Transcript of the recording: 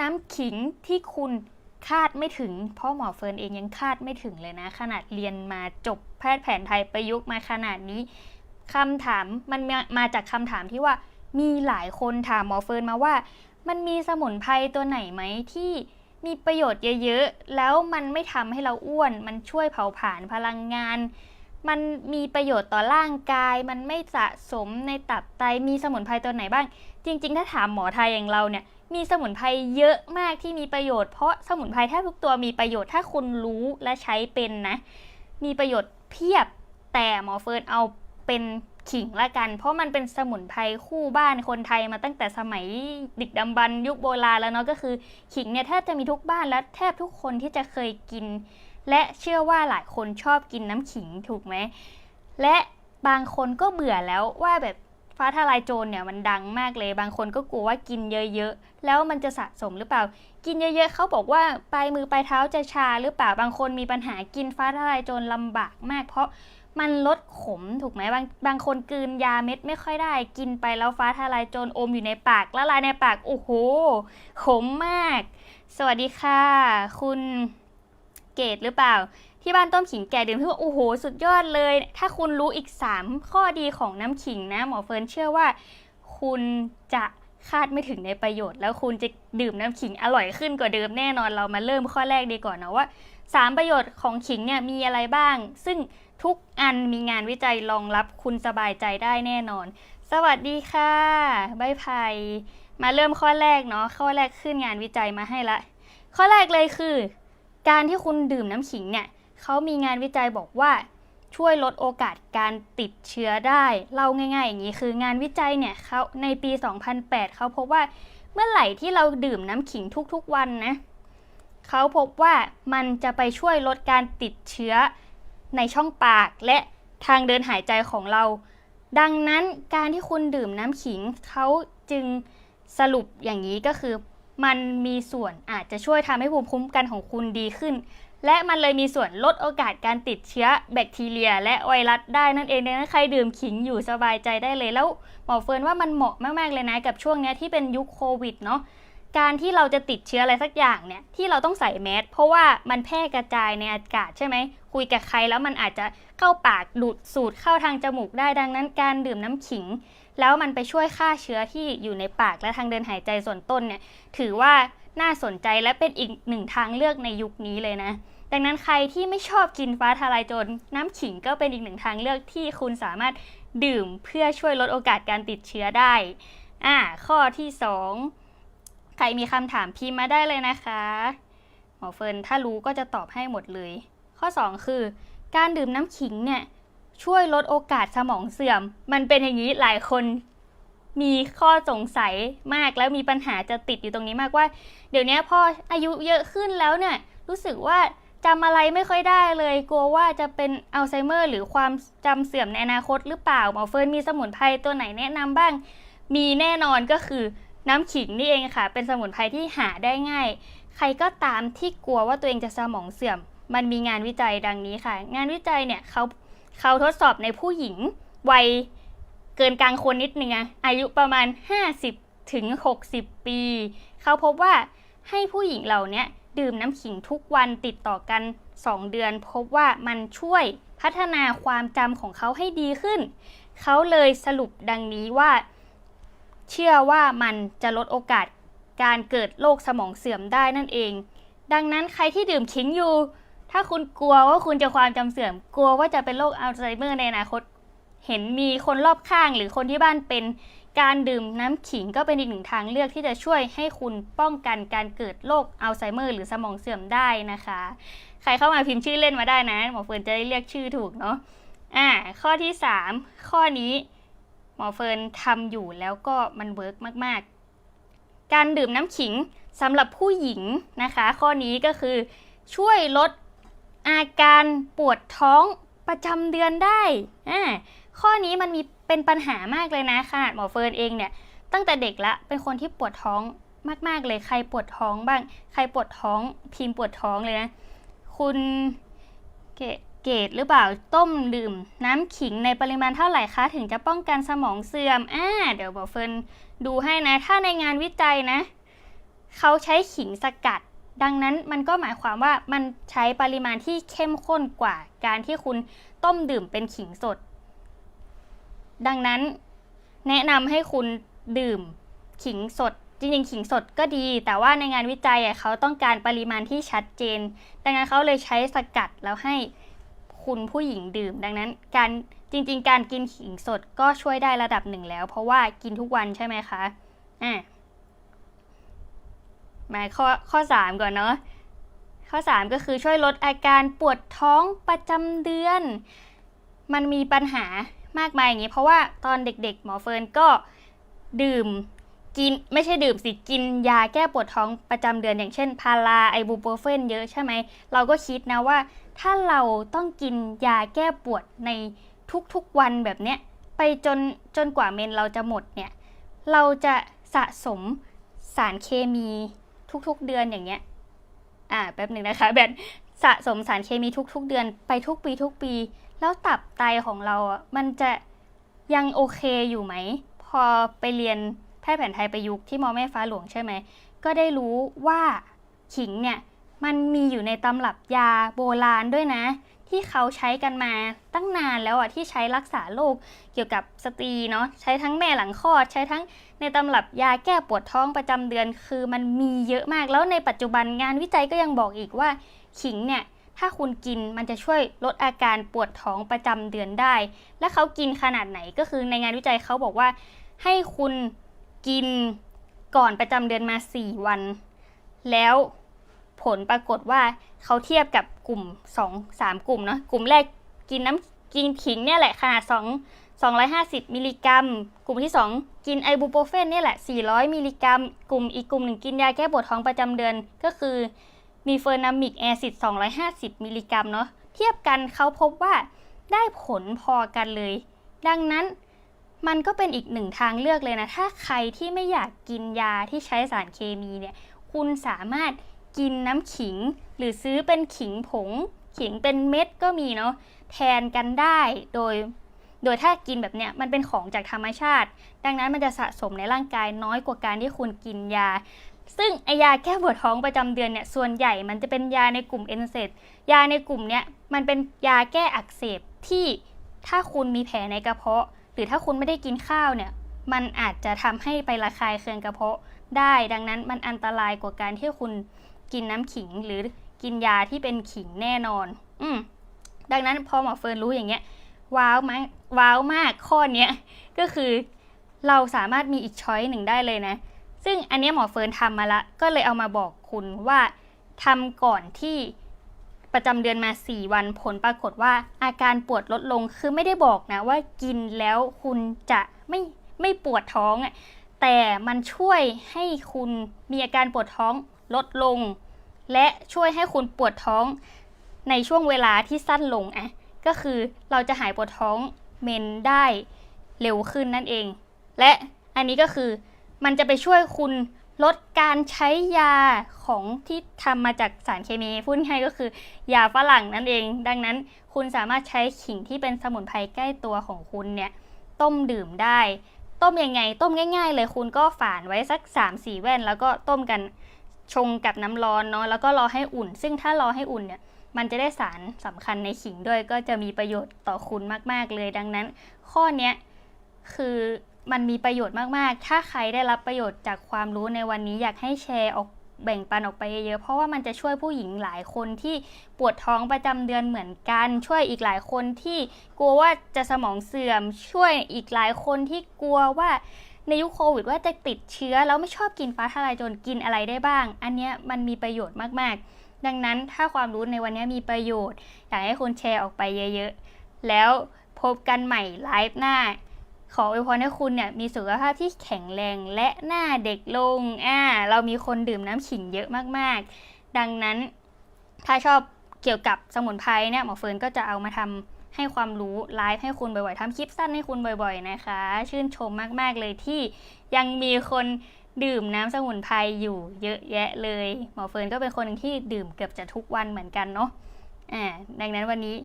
น้ำขิงที่คุณคาดไม่ถึง เพราะหมอเฟิร์นเองยังคาดไม่ถึงเลยนะ ขนาดเรียนมาจบแพทย์แผนไทยประยุกต์มาขนาดนี้คำถามมันมามาจากคำถามที่ว่ามีหลายคนถามหมอเฟิร์นมาว่า มันมีสมุนไพรตัวไหนไหมที่มีประโยชน์เยอะๆ แล้วมันไม่ทำให้เราอ้วน มันช่วยเผาผลาญพลังงาน มันมีประโยชน์ต่อร่างกาย มันไม่สะสมในตับไต มีสมุนไพรตัวไหนบ้าง จริง ๆ ถ้าถามหมอไทยอย่างเราเนี่ย มีสมุนไพรเยอะมากที่มีประโยชน์เพราะสมุนไพรแทบทุกตัวมีประโยชน์ถ้าคุณรู้และใช้เป็นนะ มีประโยชน์เพียบแต่หมอเฟิร์นเอาเป็นขิงละกัน เพราะมันเป็นสมุนไพรคู่บ้านคนไทยมาตั้งแต่สมัยดึกดำบรรยุคโบราณแล้วเนาะก็คือขิงเนี่ยแทบจะมีทุกบ้านและแทบทุกคนที่จะเคยกิน และเชื่อว่าหลายคนชอบกินน้ำขิงถูกไหมและบางคนก็เบื่อแล้วว่าแบบ ฟ้าทลายโจรเนี่ยมันดังมากเลย บางคนก็กลัวว่ากินเยอะๆ แล้วมันจะสะสมหรือเปล่า กินเยอะๆ เขาบอกว่าปลายมือปลายเท้าจะชาหรือเปล่า บางคนมีปัญหากินฟ้าทลายโจรลำบากมาก เพราะมันลดขมถูกไหมบางบางคนกลืนยาเม็ดไม่ค่อยได้ กินไปแล้วฟ้าทลายโจรอมอยู่ในปากละลายในปากโอ้โหขมมาก สวัสดีค่ะ คุณเกดหรือเปล่า ที่บ้านต้มขิงแก่ดื่มที่ว่าโอ้โห สุดยอดเลย ถ้าคุณรู้อีก 3 ข้อดีของน้ำขิงนะหมอเฟิร์นเชื่อว่า คุณจะคาดไม่ถึงในประโยชน์ แล้วคุณจะดื่มน้ำขิงอร่อยขึ้นกว่าเดิมแน่นอนเรามาเริ่มข้อแรกดีก่อนนะว่า 3 ประโยชน์ของขิงเนี่ยมีอะไรบ้าง ซึ่งทุกอันมีงานวิจัยรองรับคุณสบายใจได้แน่นอน สวัสดีค่ะใบไผ่มาเริ่มข้อแรกเนาะข้อแรกขึ้นงานวิจัยมาให้ละ ข้อแรกเลยคือ การที่คุณดื่มน้ำขิงเนี่ยเขามีงานวิจัยบอกว่าช่วยลดโอกาสการติดเชื้อได้ เล่าง่ายๆอย่างนี้คืองานวิจัยเนี่ยเขาในปี 2008 เขาพบว่าเมื่อไหร่ที่เราดื่มน้ำขิงทุกๆวันนะเขาพบว่ามันจะไปช่วยลดการติดเชื้อในช่องปากและทางเดินหายใจของเรา ดังนั้นการที่คุณดื่มน้ำขิงเขาจึงสรุปอย่างนี้ก็คือ มันมีส่วนอาจจะช่วยทำให้ภูมิคุ้มกันของคุณดีขึ้น และมันเลยมีส่วนลดโอกาสการติดเชื้อแบคทีเรีย และไวรัสได้นั่นเองดังนั้นใครดื่มขิงอยู่สบายใจได้เลยแล้วหมอเฟิร์นว่ามันเหมาะมากๆเลยนะกับช่วงนี้ที่เป็นยุคโควิดเนาะการที่เราจะติดเชื้ออะไรสักอย่างเนี่ยที่เราต้องใส่แมสเพราะว่ามันแพร่กระจายในอากาศใช่ไหมคุยกับใครแล้วมันอาจจะเข้าปากดูดสูดเข้าทางจมูกได้ดังนั้น การดื่มน้ำขิง แล้วมันไปช่วยฆ่าเชื้อที่อยู่ในปากและทางเดินหายใจส่วนต้นเนี่ยถือว่าน่าสนใจและเป็นอีกหนึ่งทางเลือกในยุคนี้เลยนะ ดังนั้นใครที่ไม่ชอบกินฟ้าทลายโจรน้ำขิงก็เป็นอีกหนึ่งทางเลือกที่คุณสามารถดื่มเพื่อช่วยลดโอกาสการติดเชื้อได้อ่าข้อที่สองใครมีคำถามพิมพ์มาได้เลยนะคะหมอเฟิร์นถ้ารู้ก็จะตอบให้หมดเลย ข้อ 2 คือ การดื่มน้ำขิงเนี่ย ช่วยลดโอกาสสมองเสื่อม มันเป็นอย่างนี้หลายคนมีข้อสงสัยมากแล้วมีปัญหาจะติดอยู่ตรงนี้มากว่า เดี๋ยวนี้พออายุเยอะขึ้นแล้วเนี่ย รู้สึกว่าจำอะไรไม่ค่อยได้เลย กลัวว่าจะเป็นอัลไซเมอร์ หรือความจำเสื่อมในอนาคตหรือเปล่าหมอเฟิร์นมีสมุนไพรตัวไหนแนะนำบ้าง มีแน่นอนก็คือน้ำขิงนี่เองค่ะ เป็นสมุนไพรที่หาได้ง่าย ใครก็ตามที่กลัวว่าตัวเองจะสมองเสื่อม มันมีงานวิจัยดังนี้ค่ะ งานวิจัยเนี่ยเขา เขาทดสอบในผู้หญิงวัยเกินกลางคนนิดนึงอะอายุประมาณ 50 ถึง 60 ปี เขาพบว่าให้ผู้หญิงเหล่านี้ดื่มน้ำขิงทุกวันติดต่อกัน 2 เดือน พบว่ามันช่วยพัฒนาความจำของเขาให้ดีขึ้น เขาเลยสรุปดังนี้ว่า เชื่อว่ามันจะลดโอกาสการเกิดโรคสมองเสื่อมได้นั่นเอง ดังนั้นใครที่ดื่มขิงอยู่ ถ้าคุณกลัวว่าคุณจะความจำเสื่อม กลัวว่าจะเป็นโรคอัลไซเมอร์ในอนาคต เห็นมีคนรอบข้างหรือคนที่บ้านเป็นการดื่มน้ำขิงก็เป็นอีกหนึ่งทางเลือกที่จะช่วยให้คุณป้องกันการเกิดโรคอัลไซเมอร์หรือสมองเสื่อมได้นะคะ ใครเข้ามาพิมพ์ชื่อเล่นมาได้นะ หมอเฟิร์นจะได้เรียกชื่อถูกเนาะอ่าข้อที่ 3 ข้อนี้หมอเฟิร์นทำอยู่แล้วก็มันเวิร์กมาก ๆ การดื่มน้ำขิงสำหรับผู้หญิงนะคะ ข้อนี้ก็คือช่วยลด อาการปวดท้องประจำเดือนได้อ่าข้อนี้มันมีเป็นปัญหามากเลยนะขนาดหมอเฟิร์นเองเนี่ยตั้งแต่เด็กละเป็นคนที่ปวดท้องมากๆเลยใครปวดท้องบ้าง ใครปวดท้องพิมพ์ปวดท้องเลยนะ คุณเกเกตหรือเปล่าต้มดื่ม น้ำขิงในปริมาณเท่าไหร่คะถึงจะป้องกันสมองเสื่อมอ่าเดี๋ยวหมอเฟิร์นดูให้นะ ถ้าในงานวิจัยนะ เขาใช้ขิงสกัด ดังนั้นมันก็หมายความว่ามันใช้ปริมาณที่เข้มข้นกว่าการที่คุณต้มดื่มเป็นขิงสด ดังนั้นแนะนำให้คุณดื่มขิงสด จริงๆ ขิงสดก็ดี แต่ว่าในงานวิจัยเขาต้องการปริมาณที่ชัดเจน ดังนั้นเขาเลยใช้สกัดแล้วให้คุณผู้หญิงดื่ม ดังนั้นการจริง ๆ การกินขิงสดก็ช่วยได้ระดับหนึ่งแล้ว เพราะว่ากินทุกวันใช่ไหมคะอะ มาข้อข้อ 3 ก่อนเนาะข้อ 3 ก็คือช่วยลดอาการปวดท้องประจำเดือน มันมีปัญหามากมายอย่างนี้ เพราะว่าตอนเด็กๆ หมอเฟิร์นก็ดื่มกินไม่ใช่ดื่มสิกินยาแก้ปวดท้องประจำเดือนอย่างเช่น พาราไอบูโปรเฟนเยอะใช่ไหม เราก็คิดนะว่า ถ้าเราต้องกินยาแก้ปวดในทุกๆวันแบบเนี้ยไปจนจนกว่าเมนเราจะหมดเนี่ย เราจะสะสมสารเคมี ทุกๆเดือนอย่างเงี้ย อ่าแป๊บหนึ่งนะคะ แบบสะสมสารเคมีทุกๆเดือนไปทุกปีทุกปี แล้วตับไตของเราอะมันจะยังโอเคอยู่ไหม พอไปเรียนแพทย์แผนไทยประยุกต์ที่มอแม่ฟ้าหลวงใช่ไหม ก็ได้รู้ว่าขิงเนี่ยมันมีอยู่ในตำรับยาโบราณด้วยนะ ที่เขาใช้กันมาตั้งนานแล้วอะที่ใช้รักษาโรคเกี่ยวกับสตรีเนาะใช้ทั้งแม่หลังคลอด ใช้ทั้งในตำรับยาแก้ปวดท้องประจำเดือน คือมันมีเยอะมากแล้วในปัจจุบันงานวิจัยก็ยังบอกอีกว่าขิงเนี่ยถ้าคุณกินมันจะช่วยลดอาการปวดท้องประจำเดือนได้ และเขากินขนาดไหนก็คือในงานวิจัยเขาบอกว่า ให้คุณกินก่อนประจำเดือนมา 4 วัน แล้ว ผลปรากฏว่าเขาเทียบกับกลุ่ม 2 3 กลุ่มเนาะกลุ่มแรกกินน้ำกินขิงเนี่ยแหละขนาด 2 250 มิลลิกรัม กลุ่มที่ 2 กินไอบูโปรเฟนเนี่ยแหละ 400 มิลลิกรัม กลุ่มอีกกลุ่มหนึ่งกินยาแก้ปวดท้องประจำเดือน ก็คือมีเฟอร์นามิกแอซิด 250 มิลลิกรัมเนาะเทียบกันเขาพบว่าได้ผลพอกันเลย ดังนั้นมันก็เป็นอีกหนึ่งทางเลือกเลยนะ ถ้าใครที่ไม่อยากกินยาที่ใช้สารเคมีเนี่ย คุณสามารถ กินน้ำขิง หรือซื้อเป็นขิงผง ขิงเป็นเม็ดก็มีเนาะแทนกันได้โดย โดยถ้ากินแบบเนี้ยมันเป็นของจากธรรมชาติ ดังนั้นมันจะสะสมในร่างกายน้อยกว่าการที่คุณกินยา ซึ่งไอยาแก้ปวดท้องประจำเดือนเนี่ยส่วนใหญ่มันจะเป็นยาในกลุ่มเอนเซดยาในกลุ่มเนี้ยมันเป็นยาแก้อักเสบที่ถ้าคุณมีแผลในกระเพาะ หรือถ้าคุณไม่ได้กินข้าวเนี่ยมันอาจจะทำให้ไประคายเคืองกระเพาะได้ดังนั้นมันอันตรายกว่าการที่คุณ กินน้ำขิงหรือกินยาที่เป็นขิงแน่นอน อืมดังนั้นพอหมอเฟิร์นรู้อย่างเงี้ยว้าวมากว้าวมากข้อเนี้ยก็คือเราสามารถมีอีกช้อยหนึ่งได้เลยนะ ซึ่งอันนี้หมอเฟิร์นทำมาละ ก็เลยเอามาบอกคุณว่าทำก่อนที่ประจำเดือนมา 4 วันผลปรากฏว่าอาการปวดลดลงคือไม่ได้บอกนะว่ากินแล้วคุณจะไม่ไม่ปวดท้องอะแต่มันช่วยให้คุณมีอาการปวดท้อง ลดลง และช่วยให้คุณปวดท้องในช่วงเวลาที่สั้นลงอะก็คือเราจะหายปวดท้องเมนได้เร็วขึ้นนั่นเอง และอันนี้ก็คือมันจะไปช่วยคุณลดการใช้ยาของที่ทำมาจากสารเคมีพูดง่ายก็คือยาฝรั่งนั่นเอง ดังนั้นคุณสามารถใช้ขิงที่เป็นสมุนไพรใกล้ตัวของคุณเนี่ยต้มดื่มได้ ต้มยังไง ต้มง่าย ๆ เลยคุณก็ฝานไว้สัก 3-4 แว่น แล้วก็ต้มกัน ชงกับน้ำร้อนเนาะแล้วก็รอให้อุ่น ซึ่งถ้ารอให้อุ่นเนี่ยมันจะได้สารสำคัญในขิงด้วยก็จะมีประโยชน์ต่อคุณมาก ๆ เลยดังนั้น ข้อเนี้ยคือมันมีประโยชน์มากๆ ถ้าใครได้รับประโยชน์จากความรู้ในวันนี้อยากให้แชร์ออกแบ่งปันออกไปเยอะๆ เพราะว่ามันจะช่วยผู้หญิงหลายคนที่ปวดท้องประจำเดือนเหมือนกัน ช่วยอีกหลายคนที่กลัวว่าจะสมองเสื่อม ช่วยอีกหลายคนที่กลัวว่า ในยุคโควิดว่าจะติดเชื้อแล้วไม่ชอบกินฟ้าทลายโจรกินอะไรได้บ้าง อันเนี้ยมันมีประโยชน์มากๆ ดังนั้นถ้าความรู้ในวันนี้มีประโยชน์ อยากให้คุณแชร์ออกไปเยอะๆ แล้วพบกันใหม่ไลฟ์หน้า ขออวยพรให้คุณเนี่ยมีสุขภาพที่แข็งแรงและหน้าเด็กลงอ่าเรามีคนดื่มน้ำขิงเยอะมากๆ ดังนั้นถ้าชอบเกี่ยวกับสมุนไพรเนี่ยหมอเฟิร์นก็จะเอามาทำ ให้ความรู้ไลฟ์ให้คุณบ่อยๆทำคลิปสั้นให้คุณบ่อยๆนะคะ ชื่นชมมากๆเลยที่ยังมีคนดื่มน้ำสมุนไพรอยู่เยอะแยะเลย หมอเฟิร์นก็เป็นคนที่ดื่มเกือบจะทุกวันเหมือนกันเนาะอ่าดังนั้นวันนี้